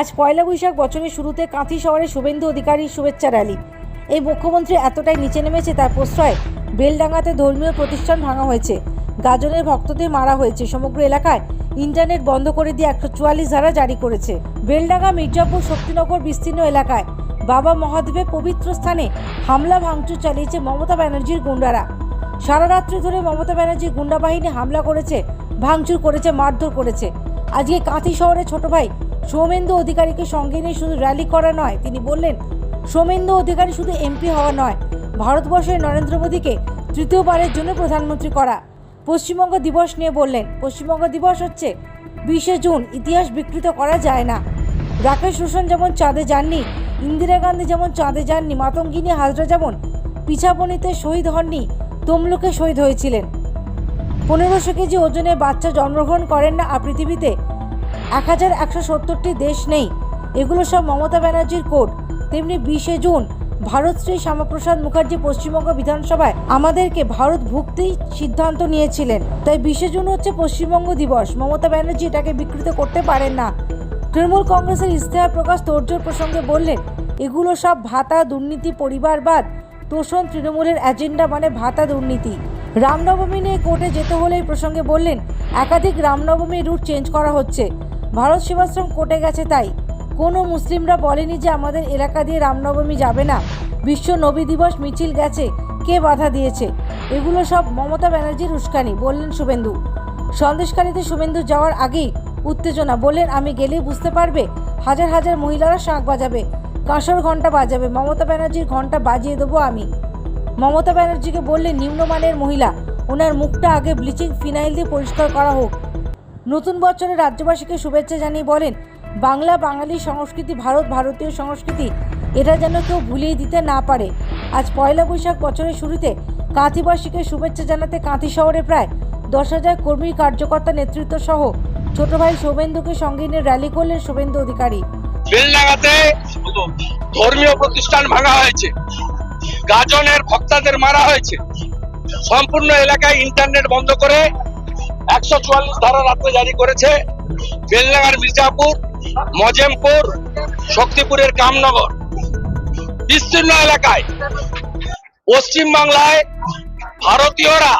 আজ পয়লা বৈশাখ বছরের শুরুতে কাঁথি শহরে শুভেন্দু অধিকারীর শুভেচ্ছা র্যালি। এই মুখ্যমন্ত্রী এতটাই নিচে নেমেছে, তার প্রশ্রয় বেলডাঙ্গাতে ধর্মীয় প্রতিষ্ঠান ভাঙা হয়েছে। গাজনের ভক্তদের মারা হয়েছে। সমগ্র এলাকায় ইন্টারনেট বন্ধ করে দিয়ে একশো চুয়াল্লিশ ধারা জারি করেছে। বেলডাঙ্গা, মির্জাপুর, শক্তিনগর বিস্তীর্ণ এলাকায় বাবা মহাদেবের পবিত্র স্থানে হামলা, ভাঙচুর চালিয়েছে মমতা ব্যানার্জির গুন্ডারা। সারা রাত্রি ধরে মমতা ব্যানার্জির গুন্ডা বাহিনী হামলা করেছে, ভাঙচুর করেছে, মারধর করেছে। আজকে কাঁথি শহরে ছোট ভাই সৌমেন্দু অধিকারীকে সঙ্গে নিয়ে শুধু র্যালি করা নয়, তিনি বললেন, সৌমেন্দু অধিকারী শুধু এমপি হওয়া নয়, ভারতবর্ষের নরেন্দ্র মোদীকে তৃতীয়বারের জন্য প্রধানমন্ত্রী করা। পশ্চিমবঙ্গ দিবস নিয়ে বললেন, পশ্চিমবঙ্গ দিবস হচ্ছে বিশে জুন, ইতিহাস বিকৃত করা যায় না। রাকেশ রোশন যেমন চাঁদে যাননি, ইন্দিরা গান্ধী যেমন চাঁদে যাননি, মাতঙ্গিনী হাজরা যেমন পিছাবনিতে শহীদ হননি, তমলুকে শহীদ হয়েছিলেন। পনেরোশো কেজি ওজনে বাচ্চা জন্মগ্রহণ করেন না আর পৃথিবীতে এক হাজার একশো সত্তরটি দেশ নেই। এগুলো সব মমতা ব্যানার্জির কোড তেমনি বিশে জুন ভারত শ্রী শ্যামাপ্রসাদ মুখার্জি পশ্চিমবঙ্গ বিধানসভায় আমাদেরকে ভারত ভুগতেই সিদ্ধান্ত নিয়েছিলেন। তাই বিশে জুন হচ্ছে পশ্চিমবঙ্গ দিবস। মমতা ব্যানার্জি এটাকে বিকৃত করতে পারেন না। তৃণমূল কংগ্রেসের ইস্তেহার প্রকাশ তোর্জোর প্রসঙ্গে বললেন, এগুলো সব ভাতা, দুর্নীতি, পরিবারবাদ। তোষণ তৃণমূলের এজেন্ডা মানে ভাতা, দুর্নীতি। রামনবমী নিয়ে কোর্টে যেতে হলে এই প্রসঙ্গে বললেন, একাধিক রামনবমী রুট চেঞ্জ করা হচ্ছে। ভারত সেবাশ্রম কোর্টে গেছে তাই। কোনো মুসলিমরা বলেনি যে আমাদের এলাকা দিয়ে রামনবমী যাবে না। বিশ্ব নবী দিবস মিছিল গেছে। কে বাধা দিয়েছে? এগুলো সব মমতা ব্যানার্জির উস্কানি, বললেন শুভেন্দু। সন্দেশকারীতে শুভেন্দু যাওয়ার আগেই উত্তেজনা, বললেন, আমি গেলেই বুঝতে পারবে, হাজার হাজার মহিলারা শাঁখ বাজাবে, কাঁসর ঘণ্টা বাজাবে, মমতা ব্যানার্জির ঘণ্টা বাজিয়ে দেবো আমি। মমতা ব্যানার্জিকে বললেন, নিম্নমানের মহিলা, ওনার মুখটা আগে ব্লিচিং ফিনাইল দিয়ে পরিষ্কার করা হোক নতুন বছরে রাজ্যবাসীকে শুভেচ্ছা জানিয়ে বলেন, বাংলা বাঙালি সংস্কৃতি, ভারত ভারতীয় সংস্কৃতি, এটা যেন কেউ ভুলিয়ে দিতে না পারে। আজ পয়লা বৈশাখ বছরের শুরুতে কাঁথিবাসীকে শুভেচ্ছা জানাতে কাঁথি শহরে প্রায় দশ হাজার কর্মী, কার্যকর্তা, নেতৃত্ব সহ ছোট ভাই শুভেন্দুকে সঙ্গে নিয়ে র্যালি করলেন শুভেন্দু অধিকারী। বেলডাঙ্গাতে ধর্মীয় প্রতিষ্ঠান ভাঙা হয়েছে। গাজনের ভক্তাদের মারা হয়েছে। সম্পূর্ণ এলাকায় ইন্টারনেট বন্ধ করে একশো চুয়াল্লিশ ধারা রাত্রে জারি করেছে বেলডাঙ্গার মির্জাপুর, মজেমপুর, শক্তিপুরের কামনগর। বিস্তীর্ণ এলাকায় পশ্চিম বাংলায় ভারতীয়রা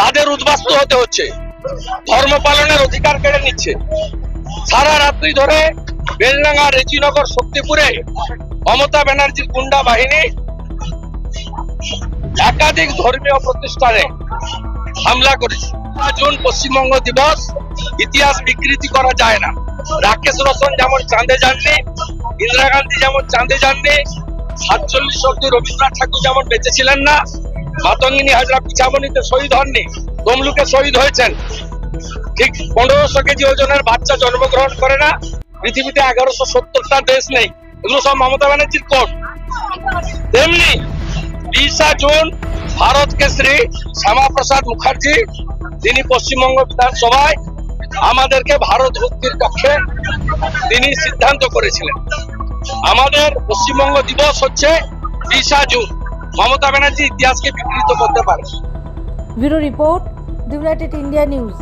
তাদের উদ্বাস্তু হতে হচ্ছে। ধর্ম পালনের অধিকার কেড়ে নিচ্ছে। সারা রাত্রি ধরে বেলডাঙ্গা রেজিনগর, শক্তিপুরে মমতা ব্যানার্জির গুন্ডা বাহিনী একাধিক ধর্মীয় প্রতিষ্ঠানে হামলা করেছে। জুন পশ্চিমবঙ্গ দিবস, ইতিহাস বিকৃতি করা যায় না। রাকেশ রোশন যেমন চাঁদে যাননি, ইন্দিরা গান্ধী যেমন চাঁদে যাননি, সাতচল্লিশ অব্দি রবীন্দ্রনাথ ঠাকুর যেমন বেঁচে ছিলেন না, মাতঙ্গিনী হাজরা পিছাবনিতে শহীদ হননি, তমলুকে শহীদ হয়েছেন। ঠিক পনেরোশো কেজি ওজনের বাচ্চা জন্মগ্রহণ করে না, পৃথিবীতে এগারোশো সত্তরটা দেশ নেই। এগুলো সব মমতা ব্যানার্জির কোড তেমনি বিশা জুন ভারত কেশরী শ্যামাপ্রসাদ মুখার্জি তিনি পশ্চিমবঙ্গ বিধানসভায় আমাদেরকে ভারত ভক্তির পক্ষে তিনি সিদ্ধান্ত করেছিলেন। আমাদের পশ্চিমবঙ্গ দিবস হচ্ছে বিশা জুন। মমতা ব্যানার্জি ইতিহাসকে বিকৃত করতে পারে। Bureau report United India news.